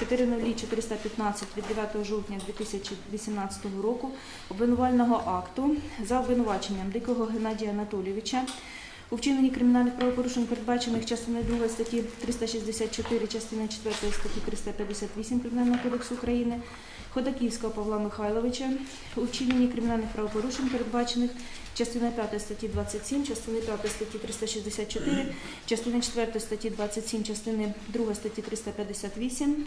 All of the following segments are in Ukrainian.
40415 від 9 жовтня 2018 року обвинувального акту за обвинуваченням Дикого Геннадія Анатолійовича у вчиненні кримінальних правопорушень, передбачених частиною 2 статті 364, частиною 4 статті 358 Кримінального кодексу України, Ходаківського Павла Михайловича у вчиненні кримінальних правопорушень, передбачених частиною 5 статті 27, частиною 5 статті 364, частиною 4 статті 27, частини 2 статті 358,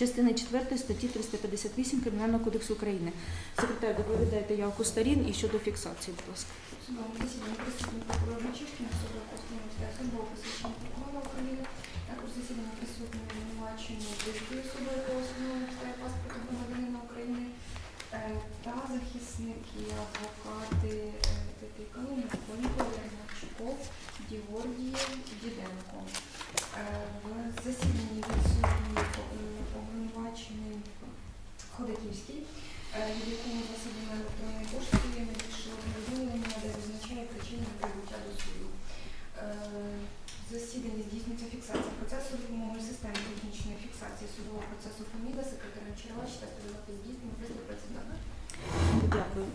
частини 4 статті 358 Кримінального кодексу України. Секретар, доповідайте явку сторін і щодо фіксації, будь ласка. Присутній прокурор Мачишкін, особа представництва особового посвідчення прокурора України, також засідання присутні обвинувачені близької особи, яка основою стає паспортом громадянина України, е, та захисники, адвокати е, Тетикали, Миколенко, Ярмачков, Дівордієв, Діденко. Е, В засіданні відсутні Ходаківський, е, від якого засідання електронної пошти надійшло повідомлення, де визначає причини прибуття до суду. Засідання здійснюється фіксація процесу допомогою системи технічної фіксації судового процесу ФОМІДа, секретаря Червач та співати здійснює приступ. Дякую.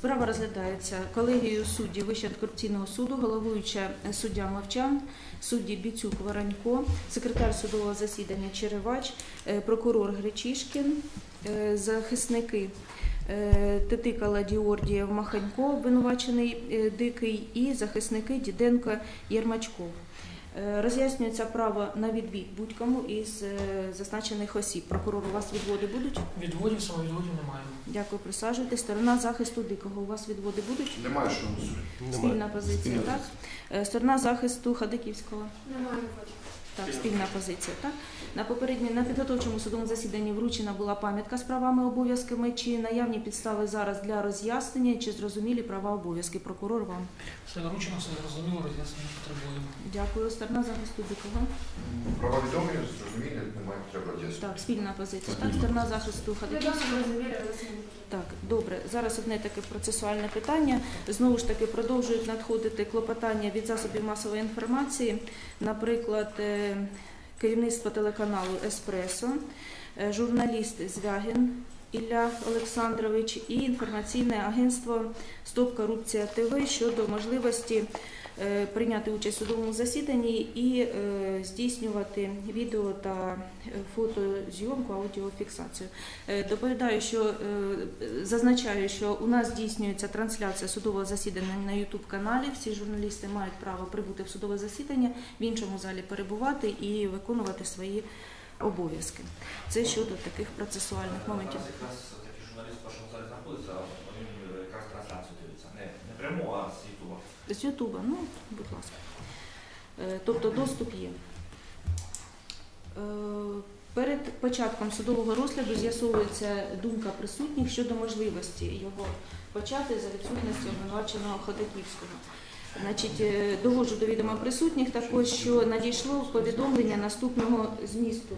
Справа розглядається колегією суддів Вищого антикорупційного суду, головуюча суддя Мовчан, судді Біцюк Воронько, секретар судового засідання Черевач, е, прокурор Гречишкін, е, захисники е, Тетикала Діордієв Маханько, обвинувачений Дикий, і захисники Діденко Єрмачков. Е, Роз'яснюється право на відвід будь-кому із е, зазначених осіб. Прокурор, у вас відводи будуть? Відводів, самовідводів немає. Дякую, присаджуйтесь. Сторона захисту дикого. У вас відводи будуть? Немає що. Спільна позиція, Спільна так? Сторона захисту Хадиківського. Немає. Так, спільна позиція. Так на попередній на підготовчому судовому засіданні вручена була пам'ятка з правами обов'язками. Чи наявні підстави зараз для роз'яснення, чи зрозумілі права обов'язки? Прокурор вам Все доручено, все зрозуміло, роз'яснення потребуємо. дякую. Сторона захисту дикого. Права відомі, зрозумілі, немає потреби роз'яснення. Так, спільна позиція. Так, сторона захисту Хадиківського. Так, добре. Зараз одне таке процесуальне питання. Знову ж таки продовжують надходити клопотання від засобів масової інформації, наприклад, керівництво телеканалу Еспресо, е, журналіст Звягін Ілля Олександрович і інформаційне агентство Стоп Корупція ТВ щодо можливості прийняти участь у судовому засіданні і е, здійснювати відео та е, фотозйомку, аудіофіксацію. Е, Доповідаю, що е, зазначаю, що у нас здійснюється трансляція судового засідання на youtube каналі. Всі журналісти мають право прибути в судове засідання, в іншому залі перебувати і виконувати свої обов'язки. Це щодо таких процесуальних моментів. Якраз журналіст в першому залі знаходиться, він якраз трансляцію дивиться. Не, пряму, а з Ютуба. Ну, будь ласка. Е, Тобто доступ є. Е, Перед початком судового розгляду з'ясовується думка присутніх щодо можливості його почати за відсутності обвинуваченого Ходаківського. Значить, е, доводжу до відома присутніх також, що надійшло повідомлення наступного змісту.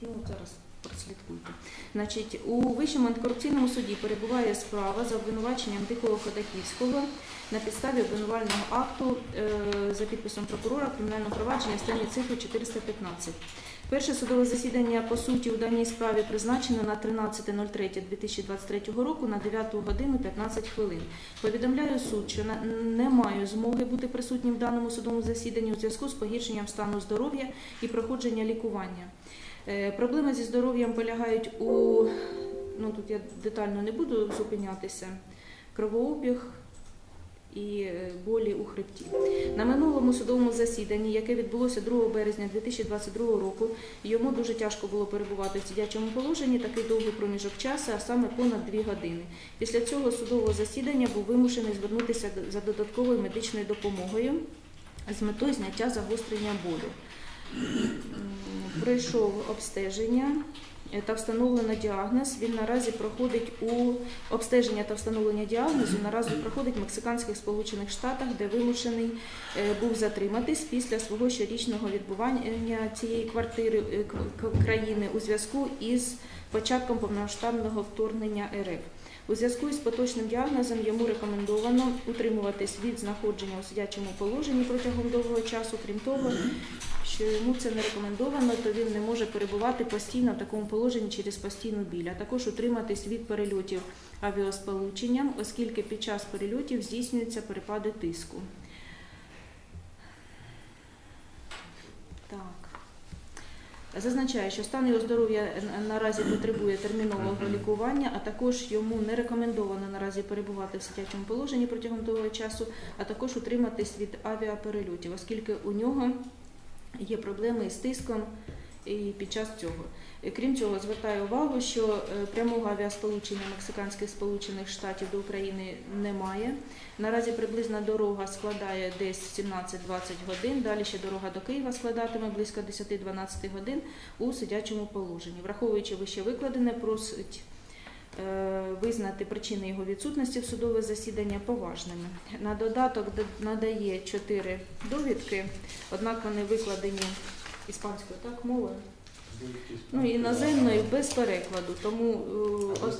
Ну, зараз прослідкуйте. Значить, у Вищому антикорупційному суді перебуває справа за обвинуваченням Дикого Ходаківського на підставі обвинувального акту е, за підписом прокурора кримінального провадження стані цифри 415. Перше судове засідання по суті у даній справі призначено на 13.03.2023 року на 9 годину 15 хвилин. Повідомляю суд, що не маю змоги бути присутнім в даному судовому засіданні у зв'язку з погіршенням стану здоров'я і проходження лікування. Е, Проблеми зі здоров'ям полягають у ну тут я детально не буду зупинятися. Кровообіг і е, болі у хребті. На минулому судовому засіданні, яке відбулося 2 березня 2022 року, йому дуже тяжко було перебувати в сидячому положенні такий довгий проміжок часу, а саме понад 2 години. Після цього судового засідання був вимушений звернутися за додатковою медичною допомогою з метою зняття загострення болю. Пройшов обстеження та встановлено діагноз. Він наразі проходить у обстеження та встановлення діагнозу. Наразі проходить в Мексиканських Сполучених Штатах, де вимушений е, був затриматись після свого щорічного відбування цієї квартири е, країни у зв'язку із початком повномасштабного вторгнення РФ. У зв'язку із поточним діагнозом йому рекомендовано утримуватись від знаходження у сидячому положенні протягом довгого часу. Крім того, що йому це не рекомендовано, то він не може перебувати постійно в такому положенні через постійну біль, а також утриматись від перельотів авіасполученням, оскільки під час перельотів здійснюються перепади тиску. Так. Зазначає, що стан його здоров'я наразі потребує термінового лікування, а також йому не рекомендовано наразі перебувати в сидячому положенні протягом довгого часу, а також утриматись від авіаперельотів, оскільки у нього є проблеми із тиском і під час цього. Крім цього, звертаю увагу, що е, прямого авіасполучення Мексиканських Сполучених Штатів до України немає. Наразі приблизна дорога складає десь 17-20 годин. Далі ще дорога до Києва складатиме близько 10-12 годин у сидячому положенні. Враховуючи вище викладене, просить визнати причини його відсутності в судове засідання поважними. На додаток надає чотири довідки, однак вони викладені іспанською так мовою. Ну, іноземною без перекладу. Тому е,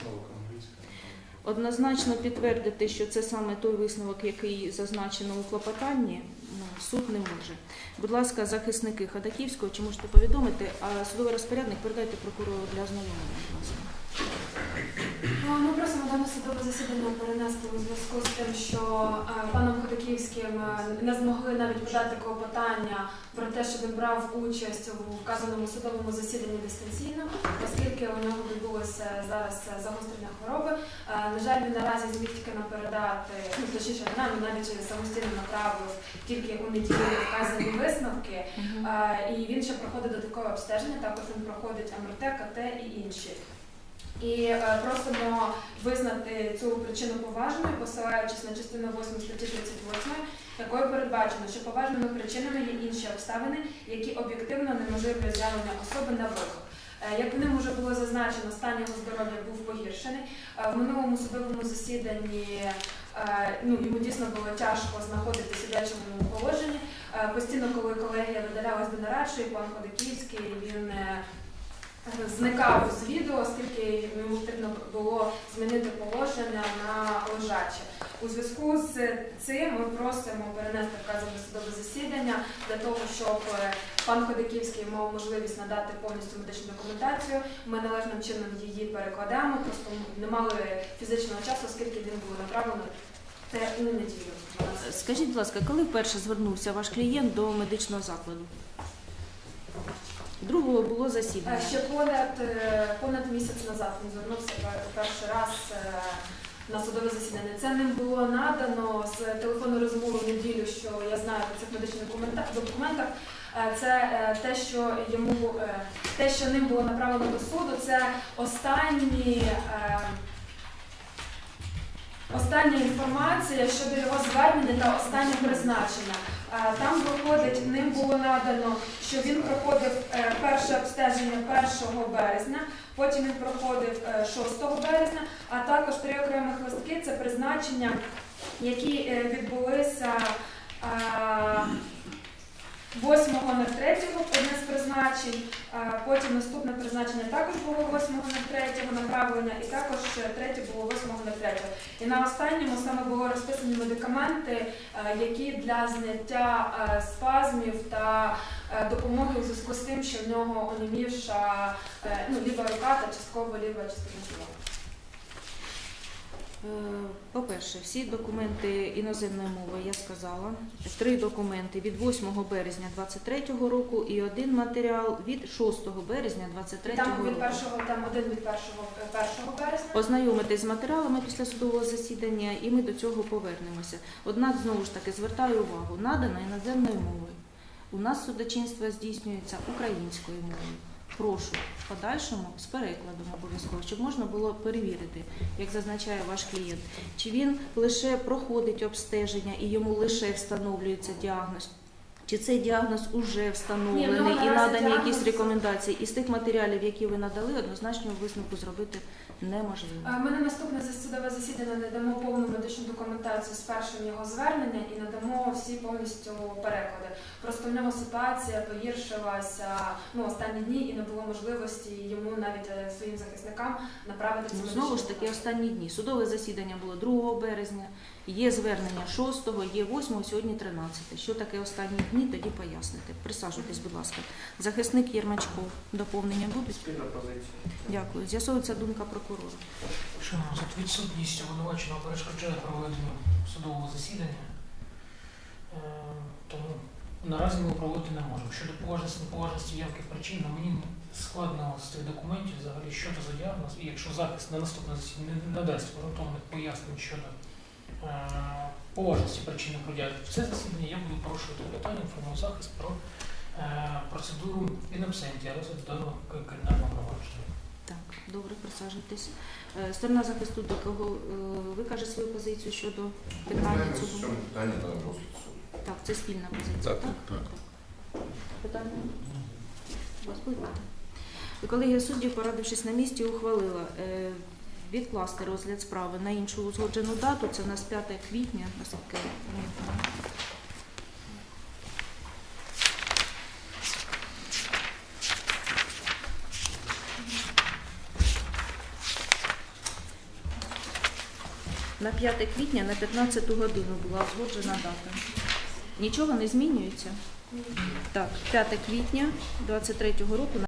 однозначно підтвердити, що це саме той висновок, який зазначено у клопотанні, ну, суд не може. Будь ласка, захисники Ходаківського, чи можете повідомити, а судовий розпорядник передайте прокурору для ознайомлення, будь ласка. А, Ми просимо дане судове засідання перенести у зв'язку з тим, що е, паном Ходаківським не змогли навіть подати клопотання про те, що він брав участь у вказаному судовому засіданні дистанційно, оскільки у нього відбулося зараз загострення хвороби. Е, На жаль, він наразі зміг тільки нам передати, ну точніше, нам, навіть самостійно направив тільки у неділю вказані висновки. Е, І він ще проходить додаткове обстеження, також він проходить МРТ, КТ і інші. І е, просимо визнати цю причину поважною, посилаючись на частину 8 статті 38, якою передбачено, що поважними причинами є інші обставини, які об'єктивно неможливі з'явлення особи на виклик. Е, Як ним вже було зазначено, стан його здоров'я був погіршений. Е, В минулому судовому засіданні ну, йому дійсно було тяжко знаходитися в сидячому положенні. Постійно, коли колегія видалялась до нарадчої, пан Ходаківський, він зникав з відео, оскільки йому потрібно було змінити положення на лежаче. У зв'язку з цим ми просимо перенести вказане судове засідання для того, щоб е, пан Ходаківський мав можливість надати повністю медичну документацію. Ми належним чином її перекладаємо, просто не мали фізичного часу, оскільки він був направлено те у неділю. Скажіть, будь ласка, коли вперше звернувся ваш клієнт до медичного закладу? Другого було засідання. Е, Ще понад, е, понад місяць назад він звернувся перший раз е, на судове засідання. Це ним було надано з телефонної розмови в неділю, що я знаю по цих медичних документа- документах. Це те, що йому те, що ним було направлено до суду, це останні. Остання інформація щодо його звернення та останнє призначення. Е, Там виходить, ним було надано, що він проходив е, перше обстеження 1 березня, потім він проходив е, 6 березня, а також три окремих листки це призначення, які е, відбулися е, 8.03 одне з призначень, потім наступне призначення також було 8.03 направлення, і також третє було 8.03. І на останньому саме було розписані медикаменти, які для зняття спазмів та допомоги у зв'язку з тим, що в нього онімівша е, ну, ліва рука та частково ліва частина тіла. Е, По-перше, всі документи іноземної мови я сказала. Три документи від 8 березня 2023 року і один матеріал від 6 березня 2023 Там року. від першого, там один від першого, першого березня. Ознайомитись з матеріалами після судового засідання, і ми до цього повернемося. Однак, знову ж таки, звертаю увагу, надана іноземною мовою. У нас судочинство здійснюється українською мовою. Прошу в подальшому з перекладом обов'язково, щоб можна було перевірити, як зазначає ваш клієнт, чи він лише проходить обстеження і йому лише встановлюється діагноз, Чи цей діагноз уже встановлений Ні, ну, і надані діагноз- якісь рекомендації? Із тих матеріалів, які ви надали, однозначно висновку зробити неможливо. Е, Ми на наступне судове засідання надамо повну медичну документацію з першим його звернення і надамо всі повністю переклади. Просто в нього ситуація погіршилася ну останні дні і не було можливості йому навіть е, своїм захисникам направити цю Ну, медичну знову ж таки, останні дні. Судове засідання було 2 березня, є звернення 6, є 8, сьогодні 13. Що таке останні дні, тоді поясните. Присаджуйтесь, будь ласка. Захисник Єрмачков, доповнення будуть? Спільна позиція. Дякую. З'ясовується думка прокурора. Шановні, тут відсутність обвинуваченого перешкоджає проведенню судового засідання. Е, Тому наразі ми проводити не можемо. Щодо поважності, неповажності явки причин, мені складно з тих документів взагалі, що це за діагноз, і якщо захист на наступне засідання не надасть ґрунтовних пояснень щодо поважності причини продяги в це засідання, я буду порушувати питання, інформую захист про е, процедуру absentia розгляду даного кримінального провадження. Так, добре, присаджуйтесь. Е, Сторона захисту до кого е, викаже свою позицію щодо питання цього? цьому питанні на розгляд суду. Так, це спільна позиція. Так, Так. Питання? У вас буде? Колегія суддів, порадившись на місці, ухвалила е, відкласти розгляд справи на іншу узгоджену дату. Це у нас 5 квітня, наскільки. На 5 квітня на 15 годину була узгоджена дата. Нічого не змінюється? Так, 5 квітня 23 року